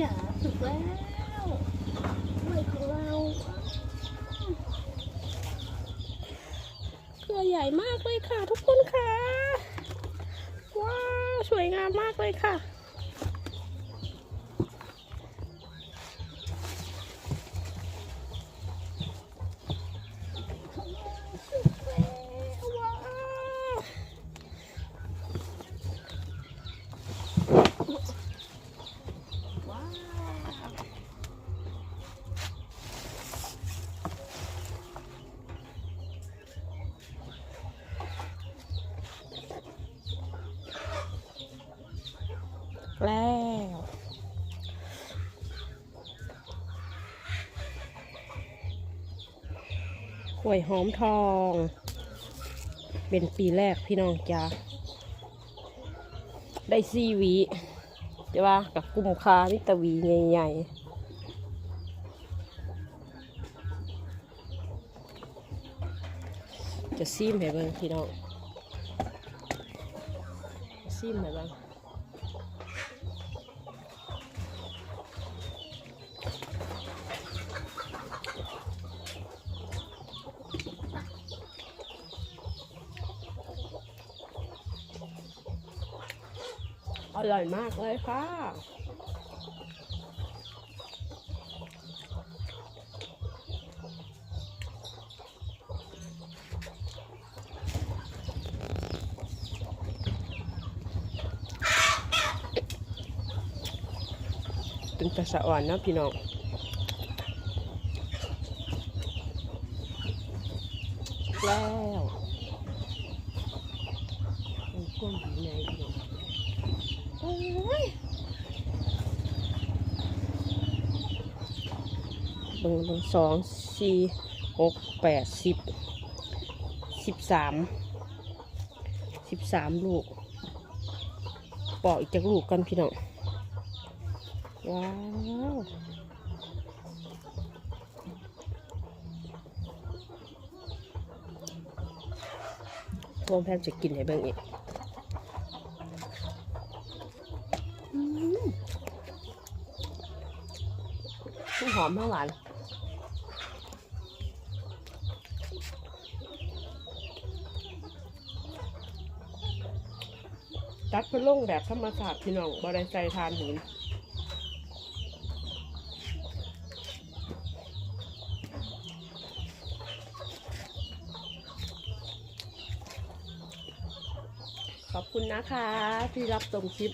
จ๋าสุดแล้วกล้วยของเราเครือใหญ่มากเลยค่ะ ทุกคนค่ะ ว้าว สวยงามมากเลยค่ะ แล้วกล้วยหอมทอง เป็นปีแรกพี่น้องจ้าได้ซีวีใช่ปะกับกลุ่มคามิตวีใหญ่ๆจะซีมให้เบิ่งพี่น้องซีมให้เบิ่ง ร่อยมากเลยค่ะ เป็นตะสะอ่อนนะพี่น้องแล้วมันก้มอยู่ในพี่น้อง เบิ่งเบิ่งสองสี่หกแปดสิบสิบสามสิบสามลูก ปอกอีกจากลูกกันพี่น้อง ว้าวพวงแพมจะกินให้เบิ่งอีกอืมทั้ง หอมทั้งหวานตัดเป็นลงแบบธรรมศาสตร์พี่น้องบริใจทานหินขอบคุณนะคะ ที่รับชมคลิป